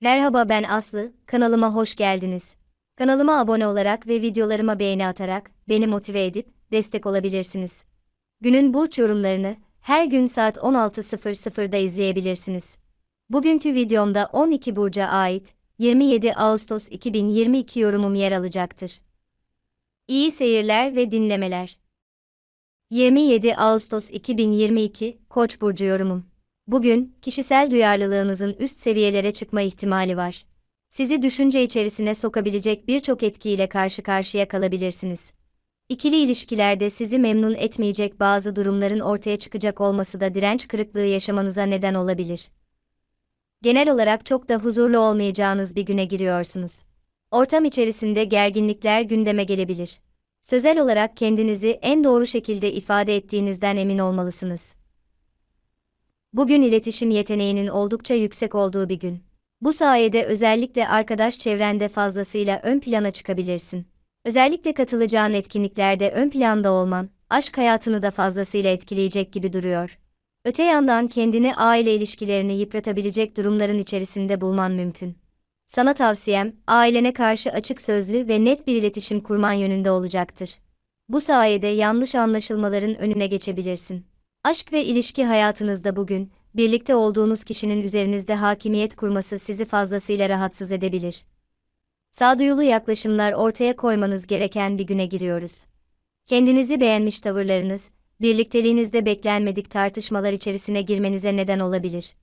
Merhaba ben Aslı, kanalıma hoş geldiniz. Kanalıma abone olarak ve videolarıma beğeni atarak beni motive edip destek olabilirsiniz. Günün burç yorumlarını her gün saat 16.00'da izleyebilirsiniz. Bugünkü videomda 12 burca ait 27 Ağustos 2022 yorumum yer alacaktır. İyi seyirler ve dinlemeler. 27 Ağustos 2022 Koç burcu yorumum. Bugün, kişisel duyarlılığınızın üst seviyelere çıkma ihtimali var. Sizi düşünce içerisine sokabilecek birçok etkiyle karşı karşıya kalabilirsiniz. İkili ilişkilerde sizi memnun etmeyecek bazı durumların ortaya çıkacak olması da direnç kırıklığı yaşamanıza neden olabilir. Genel olarak çok da huzurlu olmayacağınız bir güne giriyorsunuz. Ortam içerisinde gerginlikler gündeme gelebilir. Sözel olarak kendinizi en doğru şekilde ifade ettiğinizden emin olmalısınız. Bugün iletişim yeteneğinin oldukça yüksek olduğu bir gün. Bu sayede özellikle arkadaş çevrende fazlasıyla ön plana çıkabilirsin. Özellikle katılacağın etkinliklerde ön planda olman, aşk hayatını da fazlasıyla etkileyecek gibi duruyor. Öte yandan kendini aile ilişkilerini yıpratabilecek durumların içerisinde bulman mümkün. Sana tavsiyem, ailene karşı açık sözlü ve net bir iletişim kurman yönünde olacaktır. Bu sayede yanlış anlaşılmaların önüne geçebilirsin. Aşk ve ilişki hayatınızda bugün, birlikte olduğunuz kişinin üzerinizde hakimiyet kurması sizi fazlasıyla rahatsız edebilir. Sağduyulu yaklaşımlar ortaya koymanız gereken bir güne giriyoruz. Kendinizi beğenmiş tavırlarınız, birlikteliğinizde beklenmedik tartışmalar içerisine girmenize neden olabilir.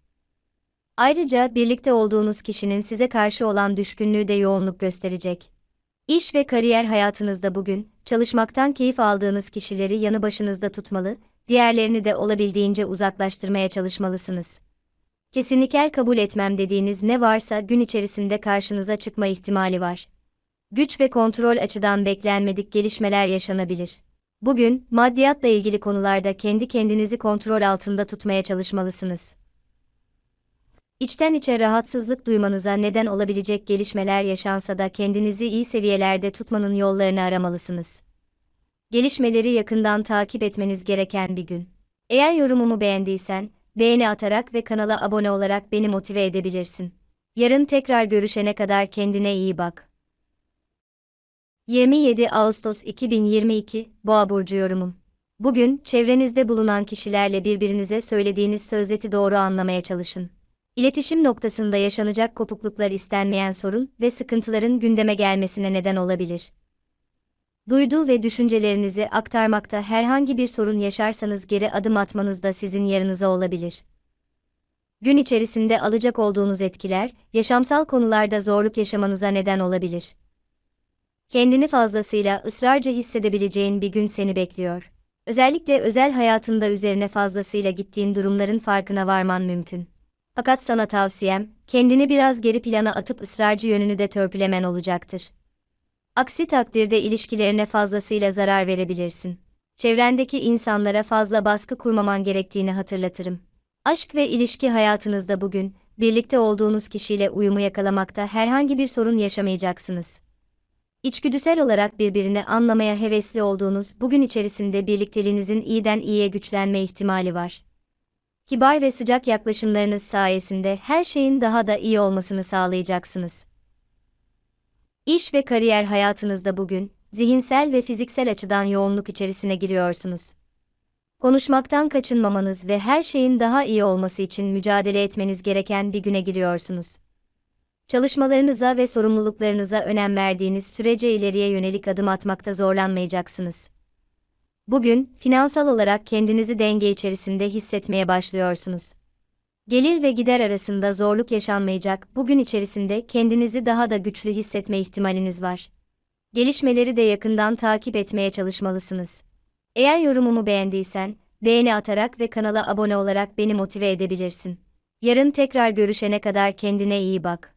Ayrıca birlikte olduğunuz kişinin size karşı olan düşkünlüğü de yoğunluk gösterecek. İş ve kariyer hayatınızda bugün, çalışmaktan keyif aldığınız kişileri yanı başınızda tutmalı, diğerlerini de olabildiğince uzaklaştırmaya çalışmalısınız. Kesinlikle kabul etmem dediğiniz ne varsa gün içerisinde karşınıza çıkma ihtimali var. Güç ve kontrol açıdan beklenmedik gelişmeler yaşanabilir. Bugün, maddiyatla ilgili konularda kendi kendinizi kontrol altında tutmaya çalışmalısınız. İçten içe rahatsızlık duymanıza neden olabilecek gelişmeler yaşansa da kendinizi iyi seviyelerde tutmanın yollarını aramalısınız gelişmeleri yakından takip etmeniz gereken bir gün. Eğer yorumumu beğendiysen, beğeni atarak ve kanala abone olarak beni motive edebilirsin. Yarın tekrar görüşene kadar kendine iyi bak. 27 Ağustos 2022 Boğa burcu yorumum. Bugün çevrenizde bulunan kişilerle birbirinize söylediğiniz sözleti doğru anlamaya çalışın. İletişim noktasında yaşanacak kopukluklar istenmeyen sorun ve sıkıntıların gündeme gelmesine neden olabilir. Duyduğu ve düşüncelerinizi aktarmakta herhangi bir sorun yaşarsanız geri adım atmanız da sizin yarınıza olabilir. Gün içerisinde alacak olduğunuz etkiler, yaşamsal konularda zorluk yaşamanıza neden olabilir. Kendini fazlasıyla ısrarca hissedebileceğin bir gün seni bekliyor. Özellikle özel hayatında üzerine fazlasıyla gittiğin durumların farkına varman mümkün. Fakat sana tavsiyem, kendini biraz geri plana atıp ısrarcı yönünü de törpülemen olacaktır. Aksi takdirde ilişkilerine fazlasıyla zarar verebilirsin. Çevrendeki insanlara fazla baskı kurmaman gerektiğini hatırlatırım. Aşk ve ilişki hayatınızda bugün, birlikte olduğunuz kişiyle uyumu yakalamakta herhangi bir sorun yaşamayacaksınız. İçgüdüsel olarak birbirini anlamaya hevesli olduğunuz bugün içerisinde birlikteliğinizin iyiden iyiye güçlenme ihtimali var. Kibar ve sıcak yaklaşımlarınız sayesinde her şeyin daha da iyi olmasını sağlayacaksınız. İş ve kariyer hayatınızda bugün, zihinsel ve fiziksel açıdan yoğunluk içerisine giriyorsunuz. Konuşmaktan kaçınmamanız ve her şeyin daha iyi olması için mücadele etmeniz gereken bir güne giriyorsunuz. Çalışmalarınıza ve sorumluluklarınıza önem verdiğiniz sürece ileriye yönelik adım atmakta zorlanmayacaksınız. Bugün, finansal olarak kendinizi denge içerisinde hissetmeye başlıyorsunuz. Gelir ve gider arasında zorluk yaşanmayacak, bugün içerisinde kendinizi daha da güçlü hissetme ihtimaliniz var. Gelişmeleri de yakından takip etmeye çalışmalısınız. Eğer yorumumu beğendiysen, beğeni atarak ve kanala abone olarak beni motive edebilirsin. Yarın tekrar görüşene kadar kendine iyi bak.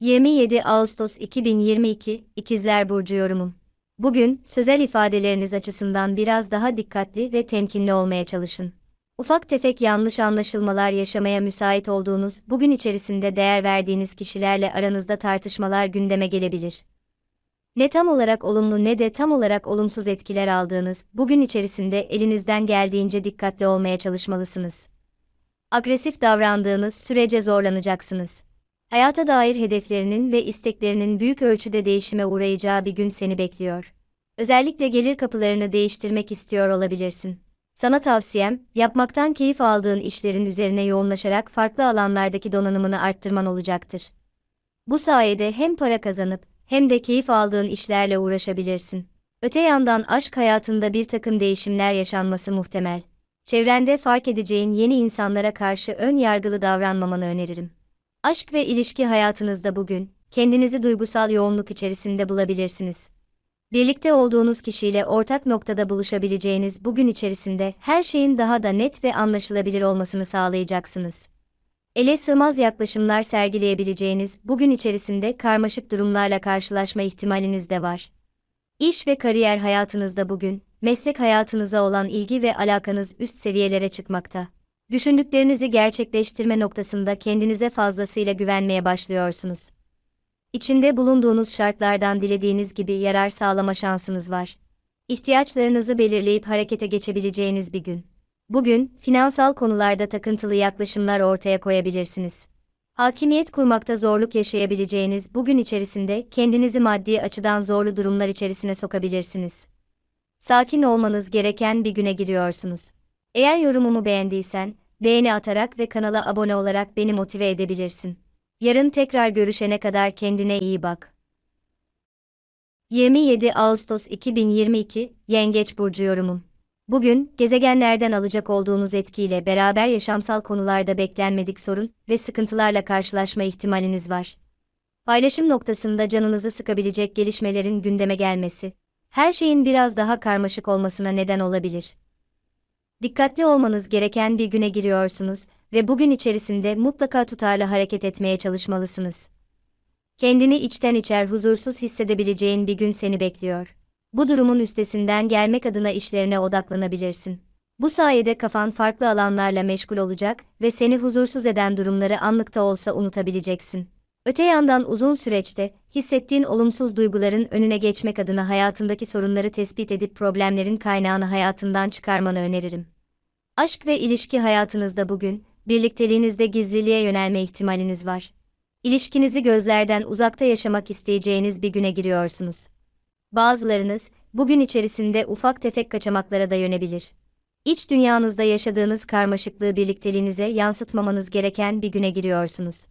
27 Ağustos 2022 İkizler Burcu yorumum. Bugün, sözel ifadeleriniz açısından biraz daha dikkatli ve temkinli olmaya çalışın. Ufak tefek yanlış anlaşılmalar yaşamaya müsait olduğunuz, bugün içerisinde değer verdiğiniz kişilerle aranızda tartışmalar gündeme gelebilir. Ne tam olarak olumlu ne de tam olarak olumsuz etkiler aldığınız, bugün içerisinde elinizden geldiğince dikkatli olmaya çalışmalısınız. Agresif davrandığınız sürece zorlanacaksınız. Hayata dair hedeflerinin ve isteklerinin büyük ölçüde değişime uğrayacağı bir gün seni bekliyor. Özellikle gelir kapılarını değiştirmek istiyor olabilirsin. Sana tavsiyem, yapmaktan keyif aldığın işlerin üzerine yoğunlaşarak farklı alanlardaki donanımını arttırman olacaktır. Bu sayede hem para kazanıp hem de keyif aldığın işlerle uğraşabilirsin. Öte yandan aşk hayatında bir takım değişimler yaşanması muhtemel. Çevrende fark edeceğin yeni insanlara karşı ön yargılı davranmamanı öneririm. Aşk ve ilişki hayatınızda bugün, kendinizi duygusal yoğunluk içerisinde bulabilirsiniz. Birlikte olduğunuz kişiyle ortak noktada buluşabileceğiniz bugün içerisinde her şeyin daha da net ve anlaşılabilir olmasını sağlayacaksınız. Ele sığmaz yaklaşımlar sergileyebileceğiniz bugün içerisinde karmaşık durumlarla karşılaşma ihtimaliniz de var. İş ve kariyer hayatınızda bugün, meslek hayatınıza olan ilgi ve alakanız üst seviyelere çıkmakta. Düşündüklerinizi gerçekleştirme noktasında kendinize fazlasıyla güvenmeye başlıyorsunuz. İçinde bulunduğunuz şartlardan dilediğiniz gibi yarar sağlama şansınız var. İhtiyaçlarınızı belirleyip harekete geçebileceğiniz bir gün. Bugün, finansal konularda takıntılı yaklaşımlar ortaya koyabilirsiniz. Hakimiyet kurmakta zorluk yaşayabileceğiniz bugün içerisinde kendinizi maddi açıdan zorlu durumlar içerisine sokabilirsiniz. Sakin olmanız gereken bir güne giriyorsunuz. Eğer yorumumu beğendiysen, beğeni atarak ve kanala abone olarak beni motive edebilirsin. Yarın tekrar görüşene kadar kendine iyi bak. 27 Ağustos 2022 Yengeç burcu yorumum. Bugün gezegenlerden alacak olduğunuz etkiyle beraber yaşamsal konularda beklenmedik sorun ve sıkıntılarla karşılaşma ihtimaliniz var. Paylaşım noktasında canınızı sıkabilecek gelişmelerin gündeme gelmesi, her şeyin biraz daha karmaşık olmasına neden olabilir. Dikkatli olmanız gereken bir güne giriyorsunuz ve bugün içerisinde mutlaka tutarlı hareket etmeye çalışmalısınız. Kendini içten içer huzursuz hissedebileceğin bir gün seni bekliyor. Bu durumun üstesinden gelmek adına işlerine odaklanabilirsin. Bu sayede kafan farklı alanlarla meşgul olacak ve seni huzursuz eden durumları anlıkta olsa unutabileceksin. Öte yandan uzun süreçte hissettiğin olumsuz duyguların önüne geçmek adına hayatındaki sorunları tespit edip problemlerin kaynağını hayatından çıkarmanı öneririm. Aşk ve ilişki hayatınızda bugün birlikteliğinizde gizliliğe yönelme ihtimaliniz var. İlişkinizi gözlerden uzakta yaşamak isteyeceğiniz bir güne giriyorsunuz. Bazılarınız bugün içerisinde ufak tefek kaçamaklara da yönebilir. İç dünyanızda yaşadığınız karmaşıklığı birlikteliğinize yansıtmamanız gereken bir güne giriyorsunuz.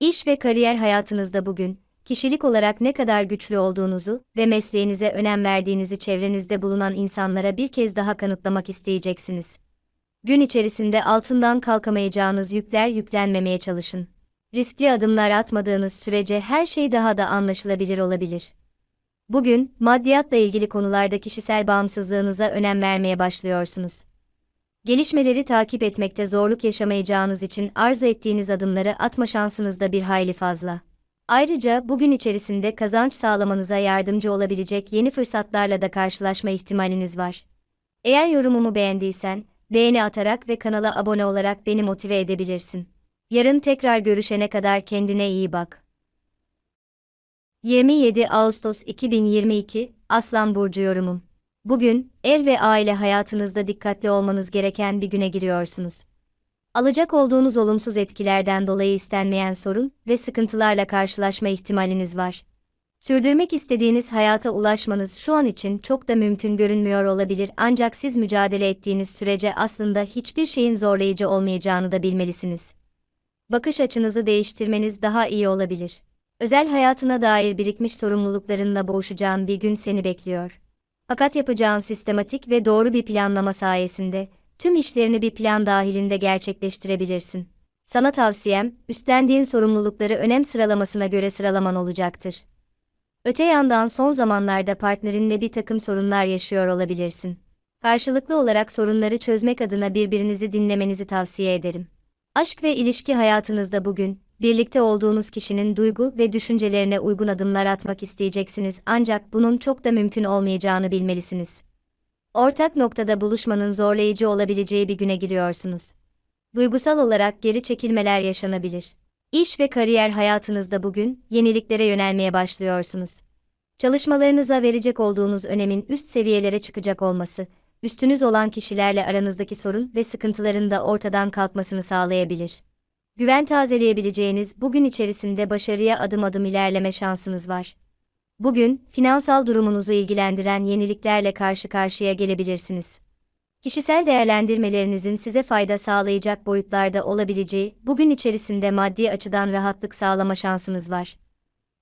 İş ve kariyer hayatınızda bugün, kişilik olarak ne kadar güçlü olduğunuzu ve mesleğinize önem verdiğinizi çevrenizde bulunan insanlara bir kez daha kanıtlamak isteyeceksiniz. Gün içerisinde altından kalkamayacağınız yükler yüklenmemeye çalışın. Riskli adımlar atmadığınız sürece her şey daha da anlaşılabilir olabilir. Bugün, maddiyatla ilgili konularda kişisel bağımsızlığınıza önem vermeye başlıyorsunuz. Gelişmeleri takip etmekte zorluk yaşamayacağınız için arzu ettiğiniz adımları atma şansınız da bir hayli fazla. Ayrıca bugün içerisinde kazanç sağlamanıza yardımcı olabilecek yeni fırsatlarla da karşılaşma ihtimaliniz var. Eğer yorumumu beğendiysen, beğeni atarak ve kanala abone olarak beni motive edebilirsin. Yarın tekrar görüşene kadar kendine iyi bak. 27 Ağustos 2022 Aslan Burcu yorumum. Bugün, ev ve aile hayatınızda dikkatli olmanız gereken bir güne giriyorsunuz. Alacak olduğunuz olumsuz etkilerden dolayı istenmeyen sorun ve sıkıntılarla karşılaşma ihtimaliniz var. Sürdürmek istediğiniz hayata ulaşmanız şu an için çok da mümkün görünmüyor olabilir ancak siz mücadele ettiğiniz sürece aslında hiçbir şeyin zorlayıcı olmayacağını da bilmelisiniz. Bakış açınızı değiştirmeniz daha iyi olabilir. Özel hayatına dair birikmiş sorumluluklarınla boğuşacağın bir gün seni bekliyor. Fakat yapacağın sistematik ve doğru bir planlama sayesinde tüm işlerini bir plan dahilinde gerçekleştirebilirsin. Sana tavsiyem, üstlendiğin sorumlulukları önem sıralamasına göre sıralaman olacaktır. Öte yandan son zamanlarda partnerinle bir takım sorunlar yaşıyor olabilirsin. Karşılıklı olarak sorunları çözmek adına birbirinizi dinlemenizi tavsiye ederim. Aşk ve ilişki hayatınızda bugün, birlikte olduğunuz kişinin duygu ve düşüncelerine uygun adımlar atmak isteyeceksiniz ancak bunun çok da mümkün olmayacağını bilmelisiniz. Ortak noktada buluşmanın zorlayıcı olabileceği bir güne giriyorsunuz. Duygusal olarak geri çekilmeler yaşanabilir. İş ve kariyer hayatınızda bugün yeniliklere yönelmeye başlıyorsunuz. Çalışmalarınıza verecek olduğunuz önemin üst seviyelere çıkacak olması, üstünüz olan kişilerle aranızdaki sorun ve sıkıntıların da ortadan kalkmasını sağlayabilir. Güven tazeleyebileceğiniz bugün içerisinde başarıya adım adım ilerleme şansınız var. Bugün, finansal durumunuzu ilgilendiren yeniliklerle karşı karşıya gelebilirsiniz. Kişisel değerlendirmelerinizin size fayda sağlayacak boyutlarda olabileceği, bugün içerisinde maddi açıdan rahatlık sağlama şansınız var.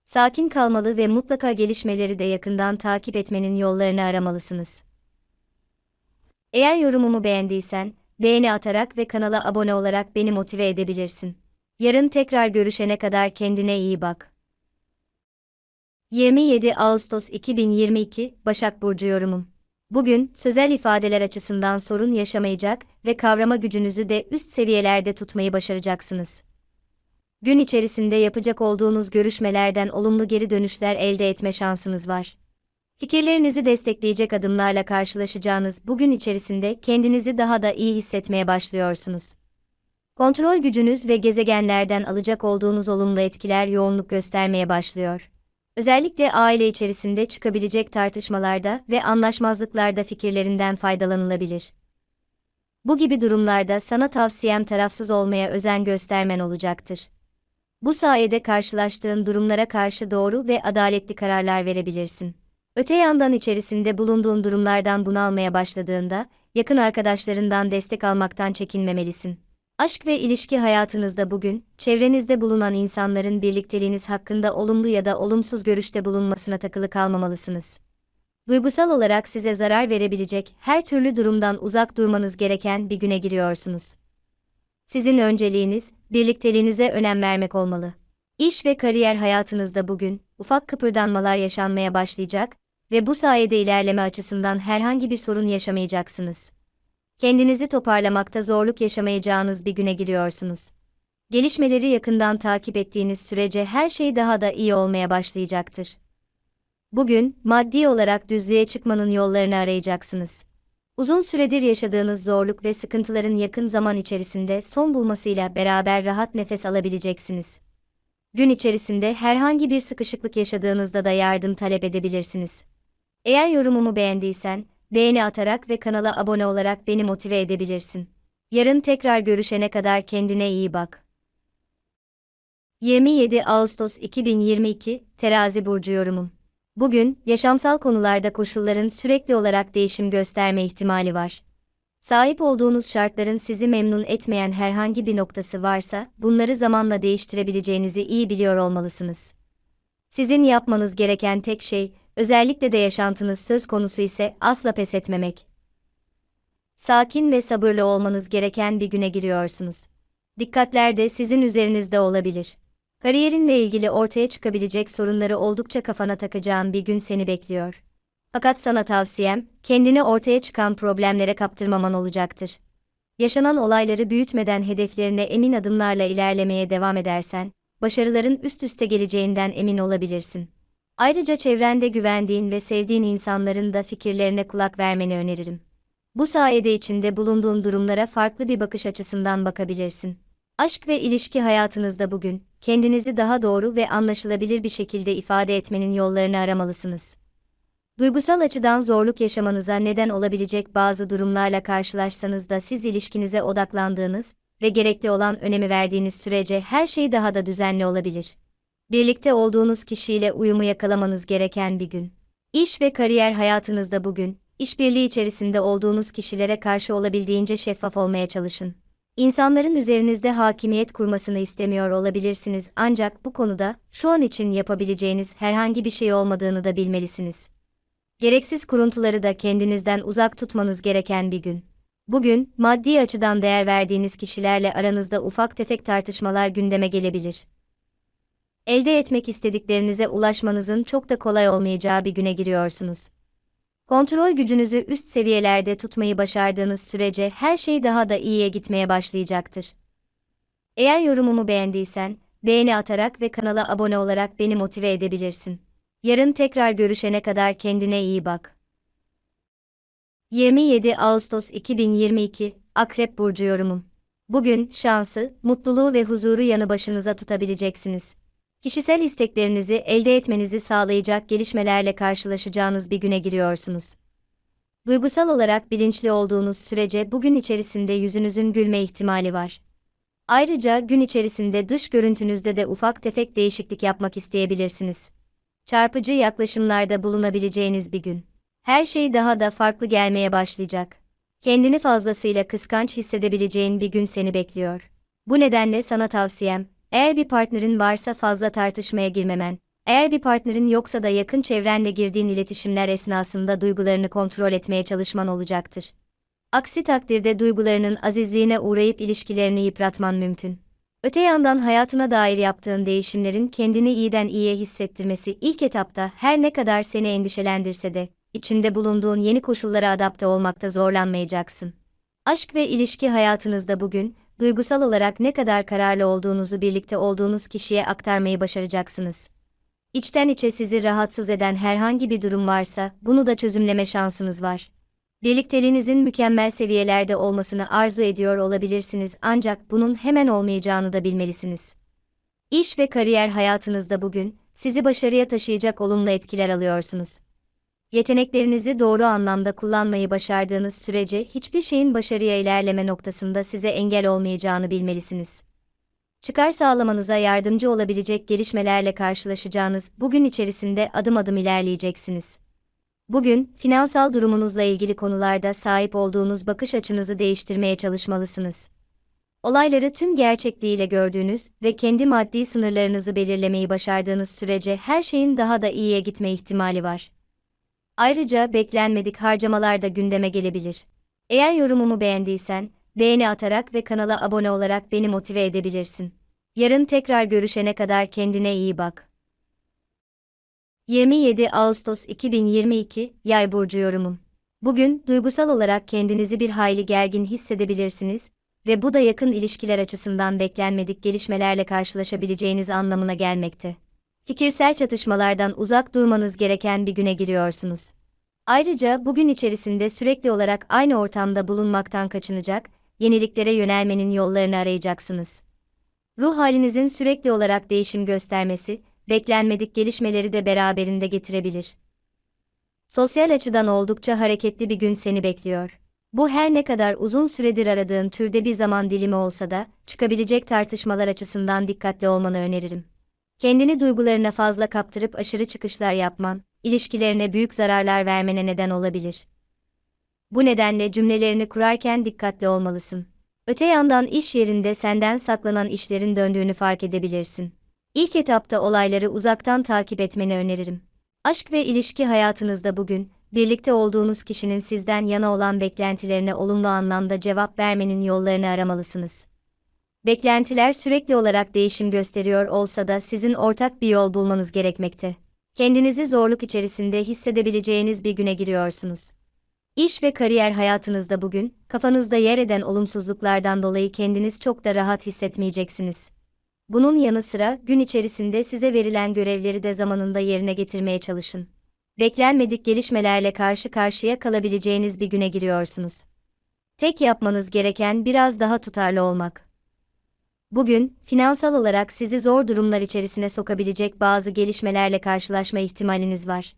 Sakin kalmalı ve mutlaka gelişmeleri de yakından takip etmenin yollarını aramalısınız. Eğer yorumumu beğendiysen, beğeni atarak ve kanala abone olarak beni motive edebilirsin. Yarın tekrar görüşene kadar kendine iyi bak. 27 Ağustos 2022 Başak Burcu yorumum. Bugün, sözel ifadeler açısından sorun yaşamayacak ve kavrama gücünüzü de üst seviyelerde tutmayı başaracaksınız. Gün içerisinde yapacak olduğunuz görüşmelerden olumlu geri dönüşler elde etme şansınız var. Fikirlerinizi destekleyecek adımlarla karşılaşacağınız bugün içerisinde kendinizi daha da iyi hissetmeye başlıyorsunuz. Kontrol gücünüz ve gezegenlerden alacak olduğunuz olumlu etkiler yoğunluk göstermeye başlıyor. Özellikle aile içerisinde çıkabilecek tartışmalarda ve anlaşmazlıklarda fikirlerinden faydalanılabilir. Bu gibi durumlarda sana tavsiyem tarafsız olmaya özen göstermen olacaktır. Bu sayede karşılaştığın durumlara karşı doğru ve adaletli kararlar verebilirsin. Öte yandan içerisinde bulunduğun durumlardan bunalmaya başladığında, yakın arkadaşlarından destek almaktan çekinmemelisin. Aşk ve ilişki hayatınızda bugün, çevrenizde bulunan insanların birlikteliğiniz hakkında olumlu ya da olumsuz görüşte bulunmasına takılı kalmamalısınız. Duygusal olarak size zarar verebilecek her türlü durumdan uzak durmanız gereken bir güne giriyorsunuz. Sizin önceliğiniz, birlikteliğinize önem vermek olmalı. İş ve kariyer hayatınızda bugün, ufak kıpırdanmalar yaşanmaya başlayacak ve bu sayede ilerleme açısından herhangi bir sorun yaşamayacaksınız kendinizi toparlamakta zorluk yaşamayacağınız bir güne giriyorsunuz. Gelişmeleri yakından takip ettiğiniz sürece her şey daha da iyi olmaya başlayacaktır. Bugün, maddi olarak düzlüğe çıkmanın yollarını arayacaksınız. Uzun süredir yaşadığınız zorluk ve sıkıntıların yakın zaman içerisinde son bulmasıyla beraber rahat nefes alabileceksiniz. Gün içerisinde herhangi bir sıkışıklık yaşadığınızda da yardım talep edebilirsiniz. Eğer yorumumu beğendiysen, beğeni atarak ve kanala abone olarak beni motive edebilirsin. Yarın tekrar görüşene kadar kendine iyi bak. 27 Ağustos 2022 Terazi burcu yorumum. Bugün yaşamsal konularda koşulların sürekli olarak değişim gösterme ihtimali var. Sahip olduğunuz şartların sizi memnun etmeyen herhangi bir noktası varsa, bunları zamanla değiştirebileceğinizi iyi biliyor olmalısınız. Sizin yapmanız gereken tek şey, özellikle de yaşantınız söz konusu ise asla pes etmemek. Sakin ve sabırlı olmanız gereken bir güne giriyorsunuz. Dikkatler de sizin üzerinizde olabilir. Kariyerinle ilgili ortaya çıkabilecek sorunları oldukça kafana takacağın bir gün seni bekliyor. Fakat sana tavsiyem, kendini ortaya çıkan problemlere kaptırmaman olacaktır. Yaşanan olayları büyütmeden hedeflerine emin adımlarla ilerlemeye devam edersen, başarıların üst üste geleceğinden emin olabilirsin. Ayrıca çevrende güvendiğin ve sevdiğin insanların da fikirlerine kulak vermeni öneririm. Bu sayede içinde bulunduğun durumlara farklı bir bakış açısından bakabilirsin. Aşk ve ilişki hayatınızda bugün, kendinizi daha doğru ve anlaşılabilir bir şekilde ifade etmenin yollarını aramalısınız. Duygusal açıdan zorluk yaşamanıza neden olabilecek bazı durumlarla karşılaşsanız da siz ilişkinize odaklandığınız ve gerekli olan önemi verdiğiniz sürece her şey daha da düzenli olabilir birlikte olduğunuz kişiyle uyumu yakalamanız gereken bir gün. İş ve kariyer hayatınızda bugün, işbirliği içerisinde olduğunuz kişilere karşı olabildiğince şeffaf olmaya çalışın. İnsanların üzerinizde hakimiyet kurmasını istemiyor olabilirsiniz ancak bu konuda şu an için yapabileceğiniz herhangi bir şey olmadığını da bilmelisiniz. Gereksiz kuruntuları da kendinizden uzak tutmanız gereken bir gün. Bugün, maddi açıdan değer verdiğiniz kişilerle aranızda ufak tefek tartışmalar gündeme gelebilir elde etmek istediklerinize ulaşmanızın çok da kolay olmayacağı bir güne giriyorsunuz. Kontrol gücünüzü üst seviyelerde tutmayı başardığınız sürece her şey daha da iyiye gitmeye başlayacaktır. Eğer yorumumu beğendiysen, beğeni atarak ve kanala abone olarak beni motive edebilirsin. Yarın tekrar görüşene kadar kendine iyi bak. 27 Ağustos 2022 Akrep Burcu yorumum. Bugün şansı, mutluluğu ve huzuru yanı başınıza tutabileceksiniz kişisel isteklerinizi elde etmenizi sağlayacak gelişmelerle karşılaşacağınız bir güne giriyorsunuz. Duygusal olarak bilinçli olduğunuz sürece bugün içerisinde yüzünüzün gülme ihtimali var. Ayrıca gün içerisinde dış görüntünüzde de ufak tefek değişiklik yapmak isteyebilirsiniz. Çarpıcı yaklaşımlarda bulunabileceğiniz bir gün. Her şey daha da farklı gelmeye başlayacak. Kendini fazlasıyla kıskanç hissedebileceğin bir gün seni bekliyor. Bu nedenle sana tavsiyem, eğer bir partnerin varsa fazla tartışmaya girmemen, eğer bir partnerin yoksa da yakın çevrenle girdiğin iletişimler esnasında duygularını kontrol etmeye çalışman olacaktır. Aksi takdirde duygularının azizliğine uğrayıp ilişkilerini yıpratman mümkün. Öte yandan hayatına dair yaptığın değişimlerin kendini iyiden iyiye hissettirmesi ilk etapta her ne kadar seni endişelendirse de, içinde bulunduğun yeni koşullara adapte olmakta zorlanmayacaksın. Aşk ve ilişki hayatınızda bugün, duygusal olarak ne kadar kararlı olduğunuzu birlikte olduğunuz kişiye aktarmayı başaracaksınız. İçten içe sizi rahatsız eden herhangi bir durum varsa, bunu da çözümleme şansınız var. Birlikteliğinizin mükemmel seviyelerde olmasını arzu ediyor olabilirsiniz ancak bunun hemen olmayacağını da bilmelisiniz. İş ve kariyer hayatınızda bugün, sizi başarıya taşıyacak olumlu etkiler alıyorsunuz. Yeteneklerinizi doğru anlamda kullanmayı başardığınız sürece hiçbir şeyin başarıya ilerleme noktasında size engel olmayacağını bilmelisiniz. Çıkar sağlamanıza yardımcı olabilecek gelişmelerle karşılaşacağınız bugün içerisinde adım adım ilerleyeceksiniz. Bugün, finansal durumunuzla ilgili konularda sahip olduğunuz bakış açınızı değiştirmeye çalışmalısınız. Olayları tüm gerçekliğiyle gördüğünüz ve kendi maddi sınırlarınızı belirlemeyi başardığınız sürece her şeyin daha da iyiye gitme ihtimali var. Ayrıca beklenmedik harcamalar da gündeme gelebilir. Eğer yorumumu beğendiysen, beğeni atarak ve kanala abone olarak beni motive edebilirsin. Yarın tekrar görüşene kadar kendine iyi bak. 27 Ağustos 2022 Yay burcu yorumum. Bugün duygusal olarak kendinizi bir hayli gergin hissedebilirsiniz ve bu da yakın ilişkiler açısından beklenmedik gelişmelerle karşılaşabileceğiniz anlamına gelmekte. Fikirsel çatışmalardan uzak durmanız gereken bir güne giriyorsunuz. Ayrıca bugün içerisinde sürekli olarak aynı ortamda bulunmaktan kaçınacak, yeniliklere yönelmenin yollarını arayacaksınız. Ruh halinizin sürekli olarak değişim göstermesi, beklenmedik gelişmeleri de beraberinde getirebilir. Sosyal açıdan oldukça hareketli bir gün seni bekliyor. Bu her ne kadar uzun süredir aradığın türde bir zaman dilimi olsa da, çıkabilecek tartışmalar açısından dikkatli olmanı öneririm. Kendini duygularına fazla kaptırıp aşırı çıkışlar yapman, ilişkilerine büyük zararlar vermene neden olabilir. Bu nedenle cümlelerini kurarken dikkatli olmalısın. Öte yandan iş yerinde senden saklanan işlerin döndüğünü fark edebilirsin. İlk etapta olayları uzaktan takip etmeni öneririm. Aşk ve ilişki hayatınızda bugün, birlikte olduğunuz kişinin sizden yana olan beklentilerine olumlu anlamda cevap vermenin yollarını aramalısınız. Beklentiler sürekli olarak değişim gösteriyor olsa da sizin ortak bir yol bulmanız gerekmekte. Kendinizi zorluk içerisinde hissedebileceğiniz bir güne giriyorsunuz. İş ve kariyer hayatınızda bugün, kafanızda yer eden olumsuzluklardan dolayı kendiniz çok da rahat hissetmeyeceksiniz. Bunun yanı sıra gün içerisinde size verilen görevleri de zamanında yerine getirmeye çalışın. Beklenmedik gelişmelerle karşı karşıya kalabileceğiniz bir güne giriyorsunuz. Tek yapmanız gereken biraz daha tutarlı olmak. Bugün, finansal olarak sizi zor durumlar içerisine sokabilecek bazı gelişmelerle karşılaşma ihtimaliniz var.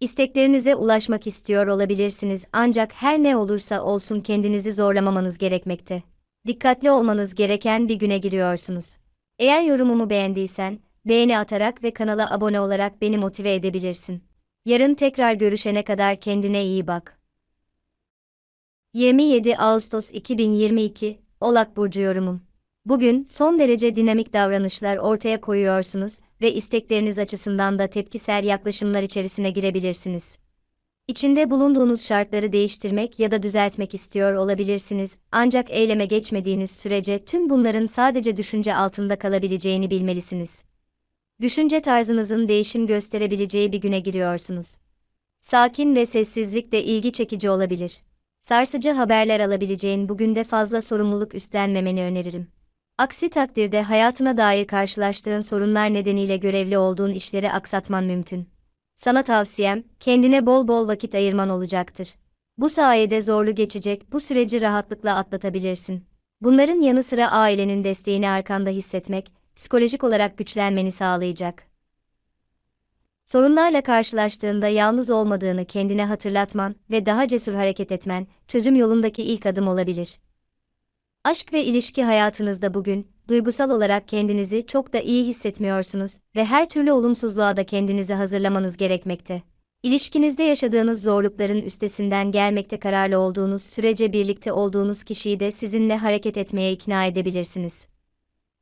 İsteklerinize ulaşmak istiyor olabilirsiniz ancak her ne olursa olsun kendinizi zorlamamanız gerekmekte. Dikkatli olmanız gereken bir güne giriyorsunuz. Eğer yorumumu beğendiysen, beğeni atarak ve kanala abone olarak beni motive edebilirsin. Yarın tekrar görüşene kadar kendine iyi bak. 27 Ağustos 2022 Oğlak Burcu yorumum. Bugün son derece dinamik davranışlar ortaya koyuyorsunuz ve istekleriniz açısından da tepkisel yaklaşımlar içerisine girebilirsiniz. İçinde bulunduğunuz şartları değiştirmek ya da düzeltmek istiyor olabilirsiniz, ancak eyleme geçmediğiniz sürece tüm bunların sadece düşünce altında kalabileceğini bilmelisiniz. Düşünce tarzınızın değişim gösterebileceği bir güne giriyorsunuz. Sakin ve sessizlik de ilgi çekici olabilir. Sarsıcı haberler alabileceğin bugün de fazla sorumluluk üstlenmemeni öneririm. Aksi takdirde hayatına dair karşılaştığın sorunlar nedeniyle görevli olduğun işleri aksatman mümkün. Sana tavsiyem, kendine bol bol vakit ayırman olacaktır. Bu sayede zorlu geçecek bu süreci rahatlıkla atlatabilirsin. Bunların yanı sıra ailenin desteğini arkanda hissetmek, psikolojik olarak güçlenmeni sağlayacak. Sorunlarla karşılaştığında yalnız olmadığını kendine hatırlatman ve daha cesur hareket etmen, çözüm yolundaki ilk adım olabilir. Aşk ve ilişki hayatınızda bugün, duygusal olarak kendinizi çok da iyi hissetmiyorsunuz ve her türlü olumsuzluğa da kendinizi hazırlamanız gerekmekte. İlişkinizde yaşadığınız zorlukların üstesinden gelmekte kararlı olduğunuz sürece birlikte olduğunuz kişiyi de sizinle hareket etmeye ikna edebilirsiniz.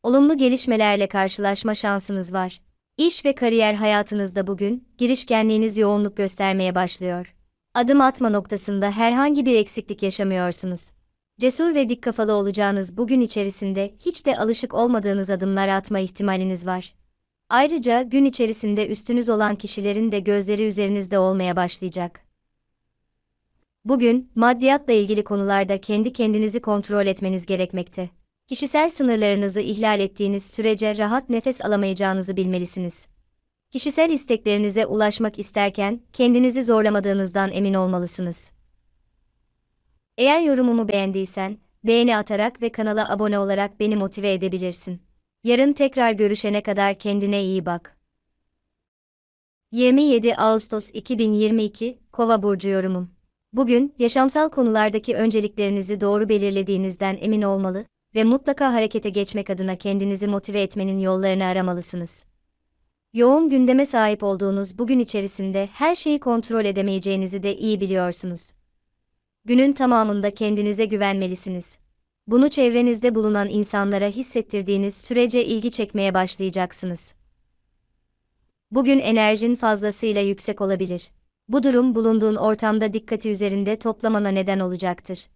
Olumlu gelişmelerle karşılaşma şansınız var. İş ve kariyer hayatınızda bugün, girişkenliğiniz yoğunluk göstermeye başlıyor. Adım atma noktasında herhangi bir eksiklik yaşamıyorsunuz. Cesur ve dik kafalı olacağınız bugün içerisinde hiç de alışık olmadığınız adımlar atma ihtimaliniz var. Ayrıca gün içerisinde üstünüz olan kişilerin de gözleri üzerinizde olmaya başlayacak. Bugün, maddiyatla ilgili konularda kendi kendinizi kontrol etmeniz gerekmekte. Kişisel sınırlarınızı ihlal ettiğiniz sürece rahat nefes alamayacağınızı bilmelisiniz. Kişisel isteklerinize ulaşmak isterken kendinizi zorlamadığınızdan emin olmalısınız. Eğer yorumumu beğendiysen, beğeni atarak ve kanala abone olarak beni motive edebilirsin. Yarın tekrar görüşene kadar kendine iyi bak. 27 Ağustos 2022 Kova burcu yorumum. Bugün yaşamsal konulardaki önceliklerinizi doğru belirlediğinizden emin olmalı ve mutlaka harekete geçmek adına kendinizi motive etmenin yollarını aramalısınız. Yoğun gündeme sahip olduğunuz bugün içerisinde her şeyi kontrol edemeyeceğinizi de iyi biliyorsunuz. Günün tamamında kendinize güvenmelisiniz. Bunu çevrenizde bulunan insanlara hissettirdiğiniz sürece ilgi çekmeye başlayacaksınız. Bugün enerjin fazlasıyla yüksek olabilir. Bu durum bulunduğun ortamda dikkati üzerinde toplamana neden olacaktır.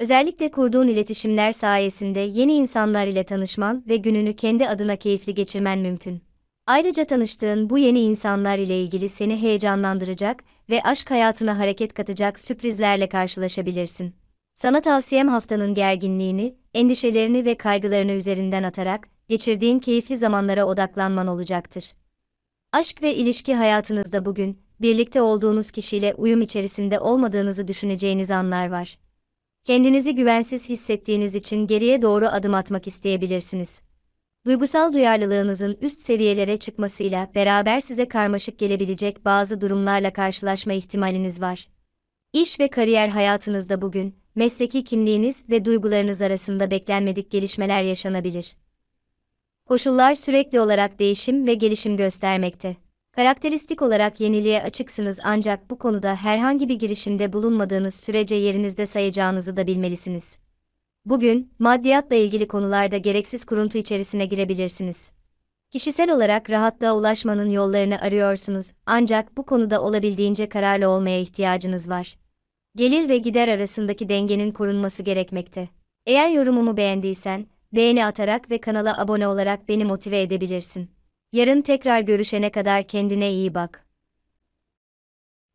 Özellikle kurduğun iletişimler sayesinde yeni insanlar ile tanışman ve gününü kendi adına keyifli geçirmen mümkün. Ayrıca tanıştığın bu yeni insanlar ile ilgili seni heyecanlandıracak ve aşk hayatına hareket katacak sürprizlerle karşılaşabilirsin. Sana tavsiyem haftanın gerginliğini, endişelerini ve kaygılarını üzerinden atarak geçirdiğin keyifli zamanlara odaklanman olacaktır. Aşk ve ilişki hayatınızda bugün birlikte olduğunuz kişiyle uyum içerisinde olmadığınızı düşüneceğiniz anlar var. Kendinizi güvensiz hissettiğiniz için geriye doğru adım atmak isteyebilirsiniz. Duygusal duyarlılığınızın üst seviyelere çıkmasıyla beraber size karmaşık gelebilecek bazı durumlarla karşılaşma ihtimaliniz var. İş ve kariyer hayatınızda bugün, mesleki kimliğiniz ve duygularınız arasında beklenmedik gelişmeler yaşanabilir. Koşullar sürekli olarak değişim ve gelişim göstermekte. Karakteristik olarak yeniliğe açıksınız ancak bu konuda herhangi bir girişimde bulunmadığınız sürece yerinizde sayacağınızı da bilmelisiniz. Bugün, maddiyatla ilgili konularda gereksiz kuruntu içerisine girebilirsiniz. Kişisel olarak rahatlığa ulaşmanın yollarını arıyorsunuz ancak bu konuda olabildiğince kararlı olmaya ihtiyacınız var. Gelir ve gider arasındaki dengenin korunması gerekmekte. Eğer yorumumu beğendiysen, beğeni atarak ve kanala abone olarak beni motive edebilirsin. Yarın tekrar görüşene kadar kendine iyi bak.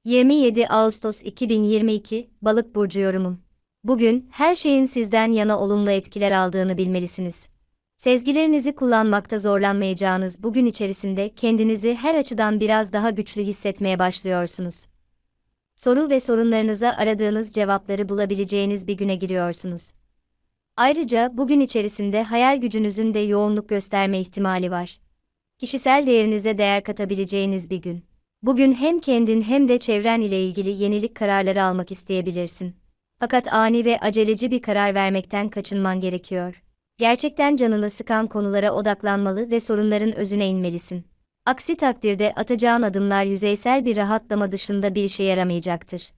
27 Ağustos 2022 Balık burcu yorumum. Bugün her şeyin sizden yana olumlu etkiler aldığını bilmelisiniz. Sezgilerinizi kullanmakta zorlanmayacağınız bugün içerisinde kendinizi her açıdan biraz daha güçlü hissetmeye başlıyorsunuz. Soru ve sorunlarınıza aradığınız cevapları bulabileceğiniz bir güne giriyorsunuz. Ayrıca bugün içerisinde hayal gücünüzün de yoğunluk gösterme ihtimali var kişisel değerinize değer katabileceğiniz bir gün. Bugün hem kendin hem de çevren ile ilgili yenilik kararları almak isteyebilirsin. Fakat ani ve aceleci bir karar vermekten kaçınman gerekiyor. Gerçekten canını sıkan konulara odaklanmalı ve sorunların özüne inmelisin. Aksi takdirde atacağın adımlar yüzeysel bir rahatlama dışında bir işe yaramayacaktır.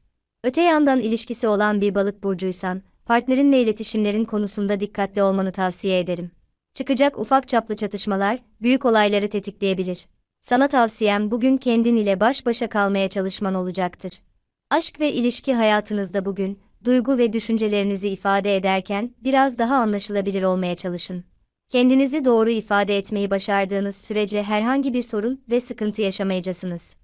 Öte yandan ilişkisi olan bir balık burcuysan, partnerinle iletişimlerin konusunda dikkatli olmanı tavsiye ederim. Çıkacak ufak çaplı çatışmalar, büyük olayları tetikleyebilir. Sana tavsiyem bugün kendin ile baş başa kalmaya çalışman olacaktır. Aşk ve ilişki hayatınızda bugün, duygu ve düşüncelerinizi ifade ederken biraz daha anlaşılabilir olmaya çalışın. Kendinizi doğru ifade etmeyi başardığınız sürece herhangi bir sorun ve sıkıntı yaşamayacasınız.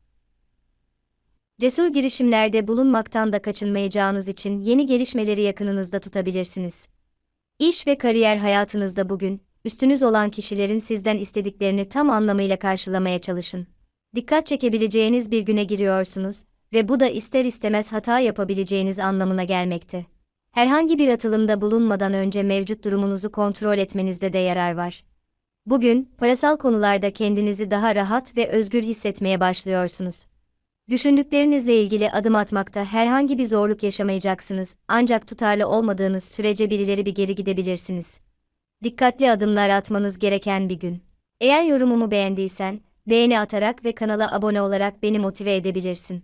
Cesur girişimlerde bulunmaktan da kaçınmayacağınız için yeni gelişmeleri yakınınızda tutabilirsiniz. İş ve kariyer hayatınızda bugün, üstünüz olan kişilerin sizden istediklerini tam anlamıyla karşılamaya çalışın. Dikkat çekebileceğiniz bir güne giriyorsunuz ve bu da ister istemez hata yapabileceğiniz anlamına gelmekte. Herhangi bir atılımda bulunmadan önce mevcut durumunuzu kontrol etmenizde de yarar var. Bugün, parasal konularda kendinizi daha rahat ve özgür hissetmeye başlıyorsunuz. Düşündüklerinizle ilgili adım atmakta herhangi bir zorluk yaşamayacaksınız, ancak tutarlı olmadığınız sürece birileri bir geri gidebilirsiniz. Dikkatli adımlar atmanız gereken bir gün. Eğer yorumumu beğendiysen, beğeni atarak ve kanala abone olarak beni motive edebilirsin.